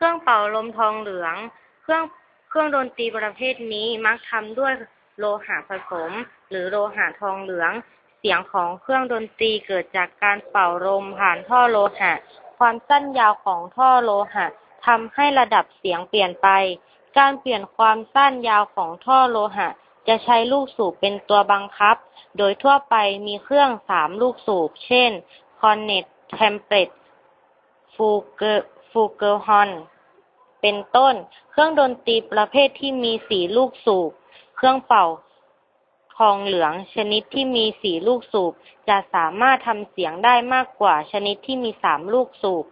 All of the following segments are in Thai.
เครื่องเป่าลมทองเหลือง เครื่องเครื่องดนตรีประเภทนี้มักทำด้วยโลหะผสม หรือโลหะทองเหลือง เสียงของเครื่องดนตรีเกิดจากการเป่าลมผ่านท่อโลหะ ความสั้นยาวของท่อโลหะทำให้ระดับเสียงเปลี่ยนไป การเปลี่ยนความสั้นยาวของท่อโลหะ จะใช้ลูกสูบเป็นตัวบังคับ โดยทั่วไปมีเครื่องสามลูกสูบ เช่น คอนเนตเทมเปลตฟูเก ฟูเกอร์ฮอน เป็นต้น เครื่องดนตรีประเภทที่มีสีลูกสูบ เครื่องเป่าทองเหลืองชนิดที่มีสีลูกสูบ จะสามารถทำเสียงได้มากกว่าชนิดที่มีสามลูกสูบ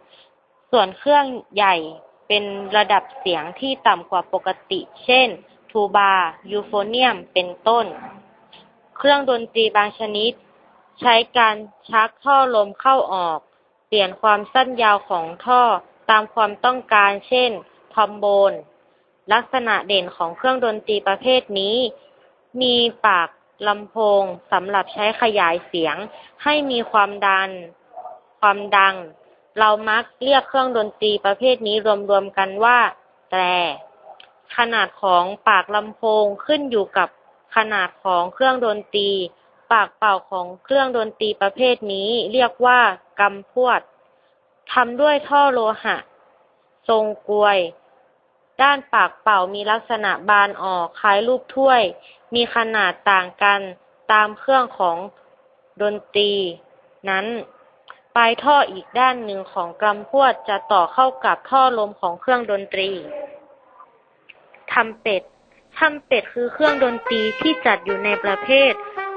ส่วนเครื่องใหญ่เป็นระดับเสียงที่ต่ำกว่าปกติ เช่น ทูบา ยูโฟเนียม เป็นต้น เครื่องดนตรีบางชนิด ใช้การชักท่อลมเข้าออก เปลี่ยนความสั้นยาวของท่อ ตามความต้องการ เช่น ทอมโบน ลักษณะเด่นของเครื่องดนตรีประเภทนี้ มีปากลำโพงสำหรับใช้ขยายเสียง ให้มีความดัน ความดัง เรามักเรียกเครื่องดนตรีประเภทนี้รวมๆกันว่า แตร ขนาดของปากลำโพงขึ้นอยู่กับขนาดของเครื่องดนตรี ปากเป่าของเครื่องดนตรีประเภทนี้ เรียกว่ากำพวด ทำด้วยท่อโลหะ ทรงกลวย ด้านปากเป่ามีลักษณะบานออกคล้ายรูปถ้วย มีขนาดต่างกันตามเครื่องของดนตรี นั้นปลายท่ออีกด้านหนึ่งของกำพวดจะต่อเข้ากับท่อลมของเครื่องดนตรีทำเป็ดทำเป็ดคือเครื่องดนตรีที่จัดอยู่ในประเภท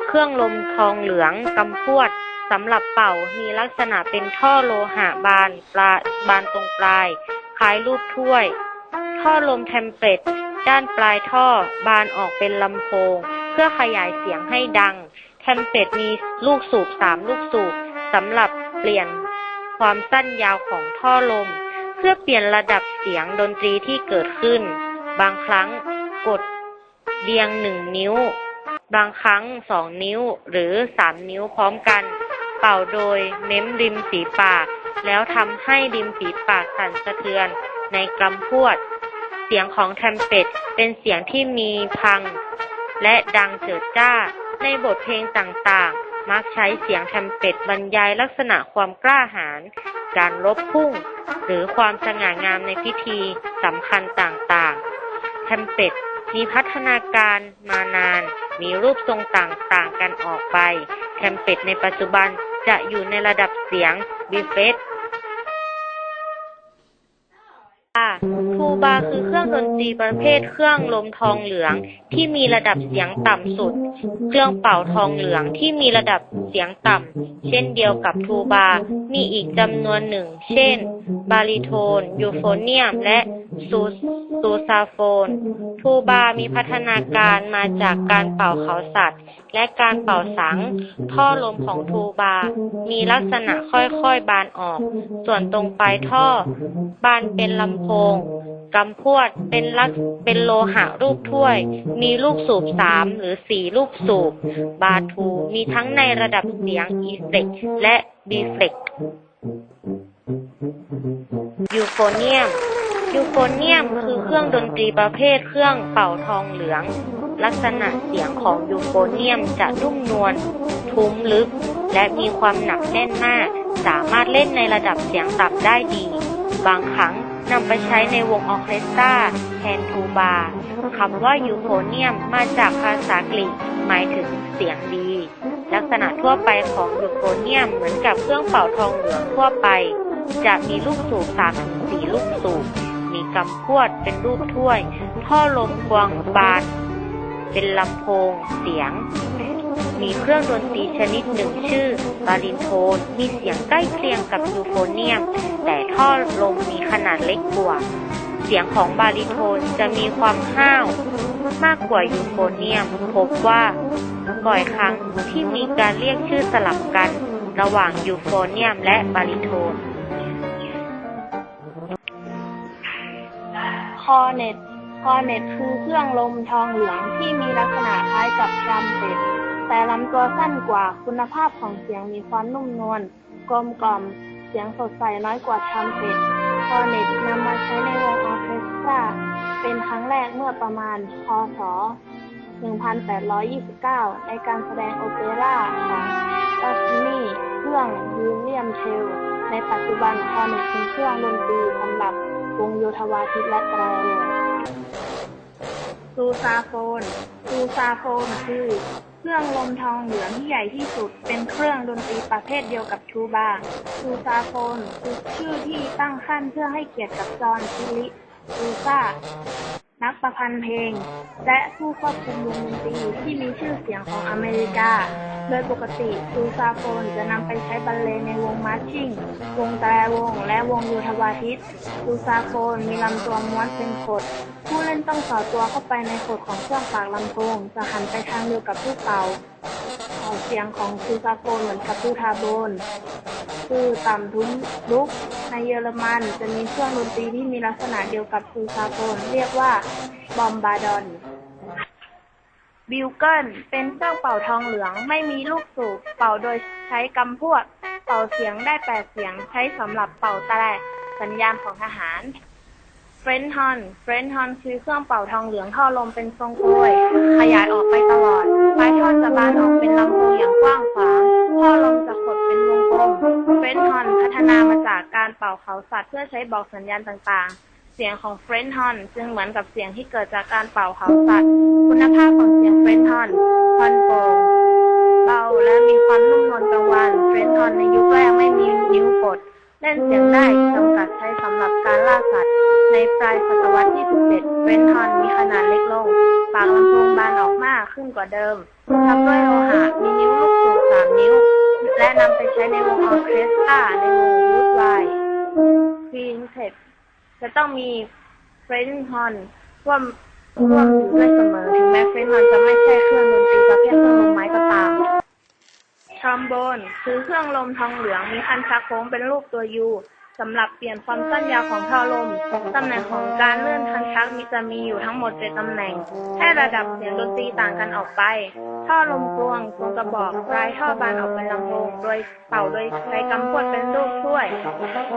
เครื่องลมทองเหลืองกำพวด สำหรับเป่ามีลักษณะเป็นท่อโลหะบานปลาบานตรงปลาย คล้ายรูปถ้วย ท่อลมเทมเปลตด้านปลายท่อบานออกเป็นลำโพง เพื่อขยายเสียงให้ดัง เทมเปลตมีลูกสูบสามลูกสูบสำหรับเปลี่ยนความสั้นยาวของท่อลม เพื่อเปลี่ยนระดับเสียงดนตรีที่เกิดขึ้น บางครั้งกดเรียงหนึ่งนิ้ว บางครั้งสองนิ้วหรือสามนิ้วพร้อมกัน เป่าโดยเม้มริมฝีปาก แล้วทำให้ริมฝีปากสั่นสะเทือนในกำพวด เสียงของแทมเป็ตเป็นเสียงที่มีพัง และดังเจิดจ้า ในบทเพลงต่างๆ มักใช้เสียงแทมเป็ตบรรยายลักษณะความกล้าหาญการรบพุ่ง หรือความสง่างามในพิธีสำคัญต่างๆ แทมเป็ตมีพัฒนาการมานาน มีรูปทรงต่างๆ กันออกไป แทมเป็ตในปัจจุบัน จะอยู่ในระดับเสียงบีเฟสทูบาคือเครื่องดนตรีประเภทเครื่องลมทองเหลืองที่มีระดับเสียงต่ำสุด เครื่องเป่าทองเหลืองที่มีระดับเสียงต่ำเช่นเดียวกับทูบา มีอีกจำนวนหนึ่ง เช่น บาริโทน ยูโฟเนียม และ ซูซูซาโฟน ทูบามีพัฒนาการมาจากการเป่าเขาสัตว์ และการเป่าสัง ท่อลมของทูบา มีลักษณะค่อยๆบานออก ส่วนตรงปลายท่อ บานเป็นลำโพงกำพวดเป็นลักเป็นโลหะรูปถ้วย มีลูกสูบสามหรือสี่ลูกสูบ บาทูมีทั้งในระดับเสียงอีเฟกและบีเฟกยูโฟเนียม ยูโฟเนียมคือเครื่องดนตรีประเภทเครื่องเป่าทองเหลือง ลักษณะเสียงของยูโฟเนียมจะนุ่มนวล ทุ้มลึก และมีความหนักแน่นมาก สามารถเล่นในระดับเสียงต่ำได้ดี บางครั้งนำไปใช้ในวงออเคสตราแทนทูบาคำว่ายูโฟเนียมมาจากภาษากรีกหมายถึงเสียงดี ลักษณะทั่วไปของยูโฟเนียมเหมือนกับเครื่องเป่าทองเหลืองทั่วไป จะมีลูกสูบสามถึงสี่ลูกสูบ กำพวดเป็นรูปถ้วย ท่อลมกวางบาน เป็นลำโพงเสียง มีเครื่องดนตรีชนิดหนึ่งชื่อบาริโทน มีเสียงใกล้เคียงกับยูโฟเนียม แต่ท่อลมมีขนาดเล็กกว่า เสียงของบาริโทนจะมีความห้าวมากกว่ายูโฟเนียม พบว่าบ่อยครั้งที่มีการเรียกชื่อสลับกัน ระหว่างยูโฟเนียมและบาริโทน อเนตคอเนตคือเครื่องลมทองเหลืองที่มีลักษณะคล้ายกับทรัมเป็ตแต่ลำตัวสั้นกว่าคุณภาพของเสียงมีความนุ่มนวลกลมกล่อม เสียงสดใสน้อยกว่าทรัมเป็ตคอเนตนำมาใช้ในวงออเคสตราเป็นครั้งแรกเมื่อประมาณพศ 1829 ในการแสดงโอเปร่าของเออร์นีเครื่องวิลเลียมเทลในปัจจุบันคอเนตเป็นเครื่องดนตรีสำหรับ วงโยธวาทิตและแตรองซูซาโฟน ซูซาโฟนคือ เครื่องลมทองเหลืองที่ใหญ่ที่สุด เป็นเครื่องดนตรีประเภทเดียวกับทูบา ซูซาโฟนคือชื่อที่ตั้งขั้นเพื่อให้เกียรติกับจอห์นซิลิซูซา นักประพันธ์เพลง และผู้ควบคุมวงดนตรีที่มีชื่อเสียงของอเมริกา โดยปกติซูซาโฟนจะนำไปใช้บรรเลงในวงมาร์ชิ่ง วงแตรวง และวงโยธวาทิตซูซาโฟนมีลำตัวม้วนเป็นขด ผู้เล่นต้องสอดตัวเข้าไปในขดของเครื่องปากลำโพงจะหันไปทางเดียวกับผู้เป่าออกเสียงของซูซาโฟนเหมือนกับทูทาโบนคือต่ำทุ้มลุก ในเยอรมันจะมีเครื่องดนตรีที่มีลักษณะเดียวกับซูซาโฟนเรียกว่าบอมบาดอน บิลเกิลเป็นเครื่องเป่าทองเหลืองไม่มีลูกสูบเป่าโดยใช้กำพวกเป่าเสียงได้แปดเสียงใช้สำหรับเป่าแตรสัญญาณของทหารเฟรนฮอนเฟรนฮอนคือเครื่องเป่าทองเหลืองท่อลมเป็นทรงกลวยขยายออกไปตลอด เพื่อใช้บอกสัญญาณต่างๆ เสียงของเฟรนฮอนจึงเหมือนกับเสียงที่เกิดจากการเป่าเขาสัตว์คุณภาพของเสียงเฟรนฮอนคอนโปร่งเบาและมีความนุ่มนวลกลางวันเฟรนฮอนในยุคแรกไม่มีนิ้วกดเล่นเสียงได้จำกัดใช้สำหรับการล่าสัตว์ ในปลายศตวรรษที่ 17เฟรนฮอนมีขนาดเล็กลง ปากลำโพงบานออกมากขึ้นกว่าเดิมทำด้วยโลหะมีนิ้วลูกสูบ3นิ้ว และนำไปใช้ในวงออเคสตราในวงวูดไว ควีนเทปจะต้องมีเฟรนฮอนร่วมร่วมอยู่ด้วยเสมอถึงแม้เฟรนฮอนจะไม่ใช่เครื่องดนตรีประเภทเครื่องลมไม้ก็ตามทรอมโบนคือเครื่องลมทองเหลืองมีคันชักโค้งเป็นรูปตัวยู สำหรับเปลี่ยนความสั้นยาวของท่อลม ตำแหน่งของการเลื่อนคันชักมีจะมีอยู่ทั้งหมดเจ็ดตำแหน่ง ให้ระดับเสียงดนตรีต่างกันออกไป ท่อลมกลวงทรงกระบอกปลายท่อบานออกเป็นลำโพงโดยเป่าโดยใช้กำพวดเป็นรูปถ้วย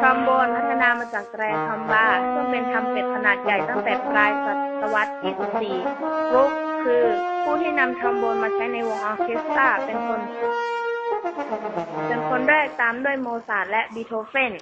ทรอมโบนพัฒนามาจากแตรทอมบาซึ่งเป็นทำเป็ดขนาดใหญ่ตั้งแต่ปลายศตวรรษที่14รุกคือผู้ที่นำทรอมโบนมาใช้ในวงออเคสตราเป็นคนเป็นคนแรกตามด้วยโมซาร์ทและบีโธเฟน